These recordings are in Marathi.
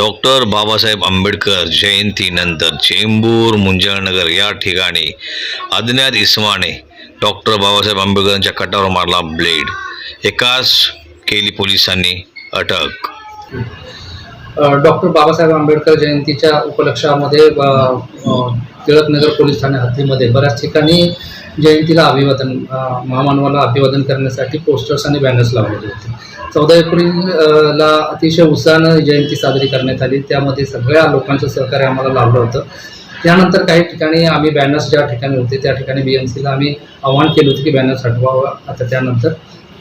डॉक्टर बाबासाहेब आंबेडकर जयंतीनंतर चेंबूर मुंजळनगर या ठिकाणी अज्ञात इस्माने डॉक्टर बाबासाहेब आंबेडकरांच्या कटावर मारला ब्लेड. एकाच केली पोलिसांनी अटक. डॉक्टर बाबासाहेब आंबेडकर जयंतीच्या उपलक्षामध्ये टिळकनगर पोलीस ठाणे हद्दीमध्ये बऱ्याच ठिकाणी जयंतीला अभिवादन महामानवाला अभिवादन करण्यासाठी पोस्टर्स आणि बॅनर्स लावलेले होते. चौदा एप्रिलला अतिशय उत्साहानं जयंती साजरी करण्यात आली. त्यामध्ये सगळ्या लोकांचं सहकार्य आम्हाला लाभलं होतं. त्यानंतर काही ठिकाणी आम्ही बॅनर्स ज्या ठिकाणी होते त्या ठिकाणी बी एम सीला आम्ही आव्हान केलं होतं की बॅनर्स हटवावं आता त्यानंतर.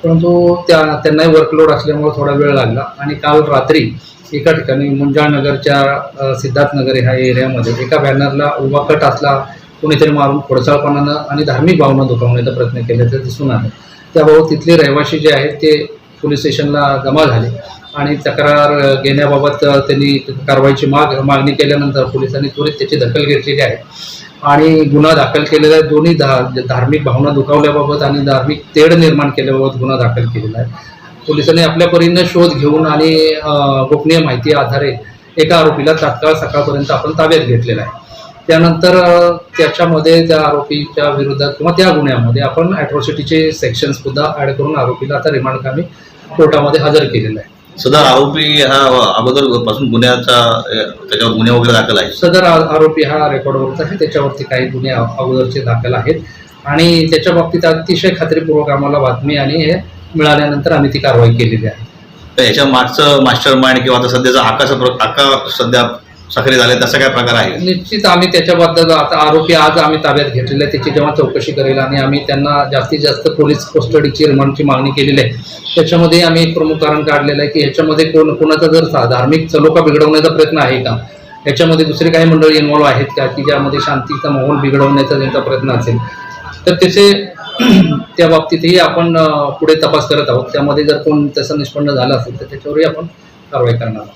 परंतु त्या त्यांनाही वर्कलोड असल्यामुळे थोडा वेळ लागला आणि काल रात्री एका ठिकाणी मुंजाळनगरच्या सिद्धार्थनगर ह्या एरियामध्ये एका बॅनरला उभा कट असला कोणीतरी मारून खोडसाळपणानं आणि धार्मिक भावना दुखावण्याचा प्रयत्न केल्याचं दिसून आलं. त्याबाबत तिथले रहिवासी जे आहेत ते पोलीस स्टेशनला जमा झाले आणि तक्रार घेण्याबाबत त्यांनी कारवाईची माग मागणी केल्यानंतर पोलिसांनी त्वरित त्याची दखल घेतलेली आहे. आणि गुन्हा दाखल केलेला आहे. दोन्ही धा धार्मिक भावना दुखावल्याबाबत आणि धार्मिक तेढ निर्माण केल्याबाबत गुन्हा दाखल केलेला आहे. पोलिसांनी आपल्या परीने शोध घेऊन आणि गोपनीय माहिती आधारे एका आरोपीला तात्काळ सकाळपर्यंत आपण ताब्यात घेतलेला आहे. त्यानंतर त्याच्यामध्ये त्या आरोपीच्या विरोधात किंवा त्या गुन्ह्यामध्ये आपण ॲट्रॉसिटीचे सेक्शन सुद्धा ॲड करून आरोपीला आता रिमांड कामी कोर्टामध्ये हजर केलेलं आहे. सदर आरोपी हा अगोदरपासून गुन्ह्याचा त्याच्यावर गुन्हे वगैरे दाखल आहे सदर आरोपी हा रेकॉर्डवरच आहे. त्याच्यावरती काही गुन्हे अगोदरचे दाखल आहेत. आणि त्याच्या बाबतीत अतिशय खात्रीपूर्वक आम्हाला बातमी आणि हे मिळाल्यानंतर आम्ही ती कारवाई केलेली आहे. तर याच्या मागचं मास्टर माइंड किंवा आता सध्याचा आकाश आका सध्या सक्रिय झाले तसा काय प्रकार आहे? निश्चित आम्ही त्याच्याबद्दल आता आरोपी आज आम्ही ताब्यात घेतलेला आहे त्याची जेव्हा चौकशी करेल आणि आम्ही त्यांना जास्तीत जास्त पोलीस कस्टडीची रिमांडची मागणी केलेली आहे. त्याच्यामध्ये आम्ही एक प्रमुख कारण काढलेलं आहे की ह्याच्यामध्ये कोण कोणाचा जर धार्मिक चलोखा बिघडवण्याचा प्रयत्न आहे का? याच्यामध्ये दुसरी काही मंडळी इन्व्हॉल्व आहेत का? की ज्यामध्ये शांतीचा माहोल बिघडवण्याचा त्यांचा प्रयत्न असेल. तर त्याचे त्या बाबतीतही आपण पुढे तपास करत आहोत. त्यामध्ये जर कोण तसं निष्पन्न झालं असेल तर त्याच्यावरही आपण कारवाई करणार आहोत.